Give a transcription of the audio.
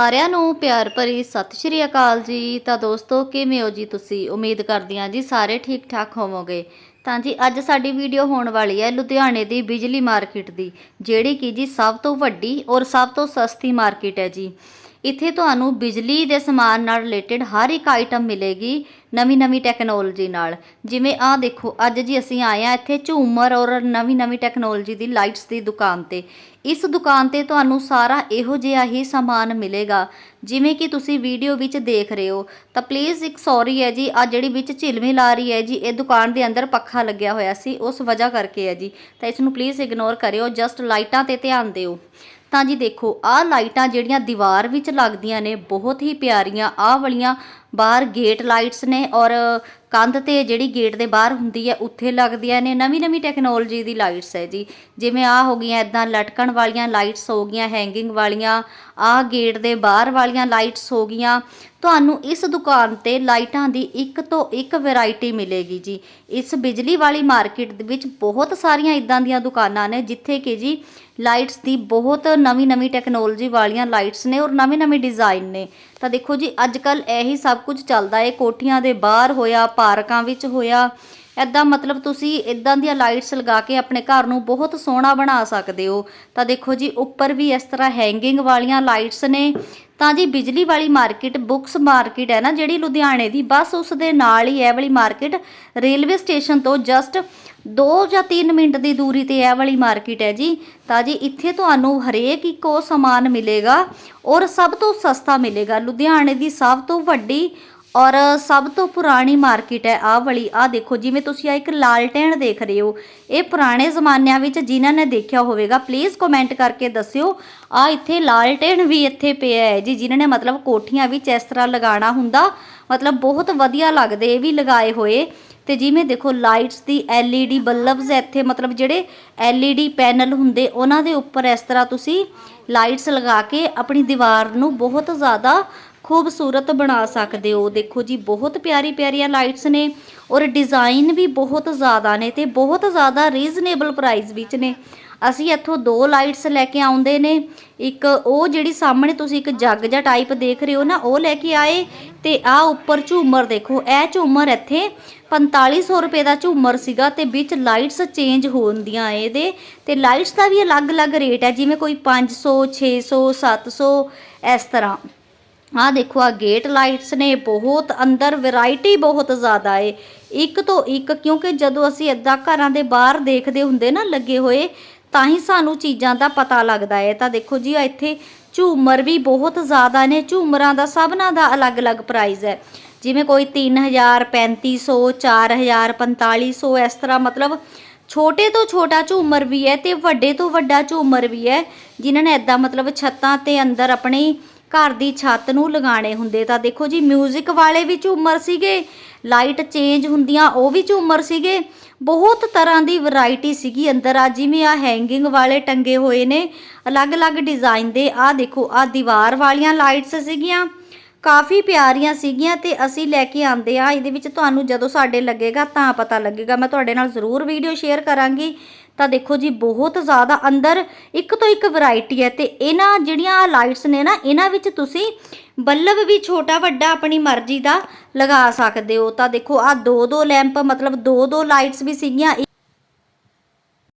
ਸਾਰਿਆਂ ਨੂੰ ਪਿਆਰ ਭਰੀ ਸਤਿ ਸ਼੍ਰੀ ਅਕਾਲ ਜੀ। ਤਾਂ ਦੋਸਤੋ, ਕਿਵੇਂ ਹੋ ਜੀ ਤੁਸੀਂ? ਉਮੀਦ ਕਰਦੀ ਹਾਂ ਜੀ ਸਾਰੇ ਠੀਕ ਠਾਕ ਹੋਵੋਗੇ। ਤਾਂ ਜੀ, ਅੱਜ ਸਾਡੀ ਵੀਡੀਓ ਹੋਣ ਵਾਲੀ ਹੈ ਲੁਧਿਆਣੇ ਦੀ ਬਿਜਲੀ ਮਾਰਕੀਟ ਦੀ, ਜਿਹੜੀ ਕਿ ਜੀ ਸਭ ਤੋਂ ਵੱਡੀ ਔਰ ਸਭ ਤੋਂ ਸਸਤੀ ਮਾਰਕੀਟ ਹੈ ਜੀ। ਇੱਥੇ ਤੁਹਾਨੂੰ ਬਿਜਲੀ ਦੇ ਸਮਾਨ ਨਾਲ ਰਿਲੇਟਡ ਹਰ ਇੱਕ ਆਈਟਮ ਮਿਲੇਗੀ। ਨਵੀਂ ਨਵੀਂ ਟੈਕਨੋਲੋਜੀ ਨਾਲ। ਜਿਵੇਂ ਆਹ ਦੇਖੋ, ਅੱਜ ਜੀ ਅਸੀਂ ਆਏ ਆ ਇੱਥੇ ਝੂਮਰ ਔਰ ਨਵੀਂ ਨਵੀਂ ਟੈਕਨੋਲੋਜੀ ਦੀ ਲਾਈਟਸ ਦੀ ਦੁਕਾਨ ਤੇ। ਇਸ ਦੁਕਾਨ ਤੇ ਤੁਹਾਨੂੰ ਸਾਰਾ ਇਹੋ ਜਿਹਾ ਹੀ ਸਮਾਨ ਮਿਲੇਗਾ। ਜਿਵੇਂ ਕਿ ਤੁਸੀਂ ਵੀਡੀਓ ਵਿੱਚ ਦੇਖ ਰਹੇ ਹੋ, ਤਾਂ ਪਲੀਜ਼ ਇੱਕ ਸੌਰੀ ਹੈ ਜੀ ਆ ਜਿਹੜੀ ਵਿੱਚ ਝਿਲਮਿਲ ਆ ਰਹੀ ਹੈ ਜੀ, ਇਹ ਦੁਕਾਨ ਦੇ ਅੰਦਰ ਪੱਖਾ ਲੱਗਿਆ ਹੋਇਆ ਸੀ, ਉਸ ਵਜ੍ਹਾ ਕਰਕੇ ਹੈ ਜੀ। ਤਾਂ ਇਸ ਨੂੰ ਪਲੀਜ਼ ਇਗਨੋਰ ਕਰਿਓ ਜਸਟ ਲਾਈਟਾਂ ਤੇ ਧਿਆਨ ਦਿਓ। ਤਾਂ ਜੀ ਦੇਖੋ, ਆਹ ਲਾਈਟਾਂ ਜਿਹੜੀਆਂ ਦੀਵਾਰ ਵਿੱਚ ਲੱਗਦੀਆਂ ਨੇ, ਬਹੁਤ ਹੀ ਪਿਆਰੀਆਂ। ਆਹ ਵਾਲੀਆਂ ਬਾਹਰ ਗੇਟ ਲਾਈਟਸ ਨੇ ਔਰ ਕੰਧ ਤੇ ਜਿਹੜੀ ਗੇਟ ਦੇ ਬਾਹਰ ਹੁੰਦੀ ਹੈ, ਉੱਥੇ ਲੱਗਦੀਆਂ ਨੇ। ਨਵੀਂ ਨਵੀਂ ਟੈਕਨੋਲੋਜੀ ਦੀ ਲਾਈਟਸ ਹੈ ਜੀ। ਜਿਵੇਂ ਆਹ ਹੋ ਗਈਆਂ ਇਦਾਂ ਲਟਕਣ ਵਾਲੀਆਂ ਲਾਈਟਸ ਹੋ ਗਈਆਂ ਹੈਂਗਿੰਗ ਵਾਲੀਆਂ। ਆਹ ਗੇਟ ਦੇ ਬਾਹਰ ਵਾਲੀਆਂ ਲਾਈਟਸ ਹੋ ਗਈਆਂ। ਤੁਹਾਨੂੰ ਇਸ ਦੁਕਾਨ ਤੇ ਲਾਈਟਾਂ ਦੀ ਇੱਕ ਤੋਂ ਇੱਕ ਵੈਰਾਈਟੀ ਮਿਲੇਗੀ ਜੀ। ਇਸ ਬਿਜਲੀ ਵਾਲੀ ਮਾਰਕੀਟ ਦੇ ਵਿੱਚ ਬਹੁਤ ਸਾਰੀਆਂ ਇਦਾਂ ਦੀਆਂ ਦੁਕਾਨਾਂ ਨੇ, ਜਿੱਥੇ ਕਿ ਜੀ ਲਾਈਟਸ ਦੀ ਬਹੁਤ ਨਵੀਂ ਨਵੀਂ ਟੈਕਨੋਲੋਜੀ ਵਾਲੀਆਂ ਲਾਈਟਸ ਨੇ ਔਰ ਨਵੇਂ ਨਵੇਂ ਡਿਜ਼ਾਈਨ ਨੇ। ਤਾਂ ਦੇਖੋ ਜੀ, ਅੱਜ ਕੱਲ ਇਹੀ ਸਭ ਕੁਝ ਚੱਲਦਾ ਏ ਕੋਠੀਆਂ ਦੇ ਬਾਹਰ ਹੋਇਆ ਪਾਰਕਾਂ ਵਿੱਚ ਹੋਇਆ। ਐਦਾਂ ਮਤਲਬ ਤੁਸੀਂ ਇਦਾਂ ਦੀਆਂ ਲਾਈਟਸ ਲਗਾ ਕੇ ਆਪਣੇ ਘਰ ਨੂੰ ਬਹੁਤ ਸੋਹਣਾ ਬਣਾ ਸਕਦੇ ਹੋ। ਤਾਂ ਦੇਖੋ ਜੀ, ਉੱਪਰ ਵੀ ਇਸ ਤਰ੍ਹਾਂ ਹੈਂਗਿੰਗ ਵਾਲੀਆਂ ਲਾਈਟਸ ਨੇ। ਤਾਂ ਜੀ ਬਿਜਲੀ ਵਾਲੀ ਮਾਰਕੀਟ, ਬੁੱਕਸ ਮਾਰਕੀਟ ਹੈ ਨਾ, ਜਿਹੜੀ ਲੁਧਿਆਣੇ ਦੀ, ਬਸ ਉਸ ਦੇ ਨਾਲ ਹੀ ਇਹ ਵਾਲੀ ਮਾਰਕੀਟ ਰੇਲਵੇ ਸਟੇਸ਼ਨ ਤੋਂ ਜਸਟ 2 ਜਾਂ 3 ਮਿੰਟ ਦੀ ਦੂਰੀ ਤੇ ਇਹ ਵਾਲੀ ਮਾਰਕੀਟ ਹੈ ਜੀ। ਤਾਂ ਜੀ ਇੱਥੇ ਤੁਹਾਨੂੰ ਹਰੇਕ ਇੱਕੋ ਸਮਾਨ ਮਿਲੇਗਾ ਔਰ ਸਭ ਤੋਂ ਸਸਤਾ ਮਿਲੇਗਾ। ਲੁਧਿਆਣੇ ਦੀ ਸਭ ਤੋਂ ਵੱਡੀ ਔਰ ਸਭ ਤੋਂ ਪੁਰਾਣੀ ਮਾਰਕੀਟ ਹੈ ਆਹ ਵਾਲੀ। ਆਹ ਦੇਖੋ, ਜਿਵੇਂ ਤੁਸੀਂ ਆ ਇੱਕ ਲਾਲਟੈਨ ਦੇਖ ਰਹੇ ਹੋ, ਇਹ ਪੁਰਾਣੇ ਜ਼ਮਾਨਿਆਂ ਵਿੱਚ ਜਿਨ੍ਹਾਂ ਨੇ ਦੇਖਿਆ ਹੋਵੇਗਾ ਪਲੀਜ਼ ਕਮੈਂਟ ਕਰਕੇ ਦੱਸਿਓ। ਆ ਇੱਥੇ ਲਾਲਟੈਨ ਵੀ ਇੱਥੇ ਪਿਆ ਹੈ ਜੀ, ਜਿਨ੍ਹਾਂ ਨੇ ਮਤਲਬ ਕੋਠੀਆਂ ਵਿੱਚ ਇਸ ਤਰ੍ਹਾਂ ਲਗਾਉਣਾ ਹੁੰਦਾ। ਮਤਲਬ ਬਹੁਤ ਵਧੀਆ ਲੱਗਦੇ, ਇਹ ਵੀ ਲਗਾਏ ਹੋਏ। ਤੇ ਜਿਵੇਂ ਦੇਖੋ ਲਾਈਟਸ ਦੀ LED ਬੱਲਬਸ ਇੱਥੇ, ਮਤਲਬ ਜਿਹੜੇ LED ਪੈਨਲ ਹੁੰਦੇ, ਉਹਨਾਂ ਦੇ ਉੱਪਰ ਇਸ ਤਰ੍ਹਾਂ ਤੁਸੀਂ ਲਾਈਟਸ ਲਗਾ ਕੇ ਆਪਣੀ ਦੀਵਾਰ ਨੂੰ ਬਹੁਤ ਜ਼ਿਆਦਾ ਖੂਬਸੂਰਤ ਬਣਾ ਸਕਦੇ ਹੋ। ਦੇਖੋ ਜੀ, ਬਹੁਤ ਪਿਆਰੀ ਪਿਆਰੀਆਂ ਲਾਈਟਸ ਨੇ ਔਰ ਡਿਜ਼ਾਈਨ ਵੀ ਬਹੁਤ ਜ਼ਿਆਦਾ ਨੇ ਤੇ ਬਹੁਤ ਜ਼ਿਆਦਾ ਰੀਜ਼ਨੇਬਲ ਪ੍ਰਾਈਸ ਵਿੱਚ ਨੇ। ਅਸੀਂ ਇੱਥੋਂ ਦੋ ਲਾਈਟਸ ਲੈ ਕੇ ਆਉਂਦੇ ਨੇ। ਇੱਕ ਉਹ ਜਿਹੜੀ ਸਾਹਮਣੇ ਤੁਸੀਂ ਇੱਕ ਜੱਗ ਜਾਂ ਟਾਈਪ ਦੇਖ ਰਹੇ ਹੋ ਨਾ, ਉਹ ਲੈ ਕੇ ਆਏ ਤੇ ਆ ਉੱਪਰ ਝੂਮਰ ਦੇਖੋ। ਇਹ ਝੂਮਰ ਇੱਥੇ 4500 ਰੁਪਏ ਦਾ ਝੂਮਰ ਸੀਗਾ ਤੇ ਵਿੱਚ ਲਾਈਟਸ ਚੇਂਜ ਹੁੰਦੀਆਂ ਇਹਦੇ। ਤੇ ਲਾਈਟਸ ਦਾ ਵੀ ਅਲੱਗ-ਅਲੱਗ ਰੇਟ ਹੈ, ਜਿਵੇਂ ਕੋਈ 500 600 700 ਇਸ ਤਰ੍ਹਾਂ। ਆਹ ਦੇਖੋ ਆ ਗੇਟ ਲਾਈਟਸ ਨੇ ਬਹੁਤ ਅੰਦਰ ਵੈਰਾਈਟੀ ਬਹੁਤ ਜ਼ਿਆਦਾ ਏ। ਇੱਕ ਤੋਂ ਇੱਕ, ਕਿਉਂਕਿ ਜਦੋਂ ਅਸੀਂ ਇਦਾਂ ਘਰਾਂ ਦੇ ਬਾਹਰ ਦੇਖਦੇ ਹੁੰਦੇ ਨਾ ਲੱਗੇ ਹੋਏ, ਤਾਂ ਹੀ ਸਾਨੂੰ ਚੀਜ਼ਾਂ ਦਾ ਪਤਾ ਲੱਗਦਾ ਹੈ ਤਾਂ ਦੇਖੋ ਜੀ ਇੱਥੇ ਝੂਮਰ ਵੀ ਬਹੁਤ ਜ਼ਿਆਦਾ ਨੇ। ਝੂਮਰਾਂ ਦਾ ਸਭਨਾਂ ਦਾ ਅਲੱਗ-ਅਲੱਗ ਪ੍ਰਾਈਸ ਹੈ। ਜਿਵੇਂ ਕੋਈ 3000 3500 4000 4500 ਇਸ ਤਰ੍ਹਾਂ ਮਤਲਬ ਛੋਟੇ ਤੋਂ ਛੋਟਾ ਝੂਮਰ ਵੀ ਹੈ ਤੇ ਵੱਡੇ ਤੋਂ ਵੱਡਾ ਝੂਮਰ ਵੀ ਹੈ, ਜਿਨ੍ਹਾਂ ਨੇ ਇਦਾਂ ਮਤਲਬ ਛੱਤਾਂ ਤੇ ਅੰਦਰ ਆਪਣੀ ਘਰ ਦੀ ਛੱਤ ਨੂੰ ਲਗਾਣੇ ਹੁੰਦੇ। ਤਾਂ ਦੇਖੋ ਜੀ 뮤직 ਵਾਲੇ ਵੀ ਝੂਮਰ ਸੀਗੇ ਲਾਈਟ ਚੇਂਜ ਹੁੰਦੀਆਂ, ਉਹ ਵੀ ਝੂਮਰ ਸੀਗੇ। ਬਹੁਤ ਤਰ੍ਹਾਂ ਦੀ ਵੈਰਾਈਟੀ ਸੀਗੀ ਅੰਦਰ। ਆ ਜਿਵੇਂ ਆ ਹੈਂਗਿੰਗ ਵਾਲੇ ਟੰਗੇ ਹੋਏ ਨੇ, ਅਲੱਗ-ਅਲੱਗ ਡਿਜ਼ਾਈਨ ਦੇ। ਆ ਦੇਖੋ ਆ ਦੀਵਾਰ ਵਾਲੀਆਂ ਲਾਈਟਸ ਸੀਗੀਆਂ, ਕਾਫੀ ਪਿਆਰੀਆਂ ਸੀਗੀਆਂ ਤੇ ਅਸੀਂ ਲੈ ਕੇ ਆਂਦੇ ਆ ਇਹਦੇ ਵਿੱਚ ਤੁਹਾਨੂੰ ਜਦੋਂ ਸਾਡੇ ਲੱਗੇਗਾ ਤਾਂ ਪਤਾ ਲੱਗੇਗਾ। ਮੈਂ ਤੁਹਾਡੇ ਨਾਲ ਜ਼ਰੂਰ ਵੀਡੀਓ ਸ਼ੇਅਰ ਕਰਾਂਗੀ। ਤਾਂ ਦੇਖੋ ਜੀ, ਬਹੁਤ ਜ਼ਿਆਦਾ ਅੰਦਰ ਇੱਕ ਤੋਂ ਇੱਕ ਵੈਰਾਈਟੀ ਹੈ ਤੇ ਇਹਨਾਂ ਜਿਹੜੀਆਂ ਲਾਈਟਸ ਨੇ ਨਾ, ਇਹਨਾਂ ਵਿੱਚ ਤੁਸੀਂ ਬੱਲਬ ਵੀ ਛੋਟਾ ਵੱਡਾ ਆਪਣੀ ਮਰਜ਼ੀ ਦਾ ਲਗਾ ਸਕਦੇ ਹੋ। ਤਾਂ ਦੇਖੋ ਆ ਦੋ ਦੋ ਲੈਂਪ ਮਤਲਬ ਦੋ ਦੋ ਲਾਈਟਸ ਵੀ ਸੀਗੀਆਂ।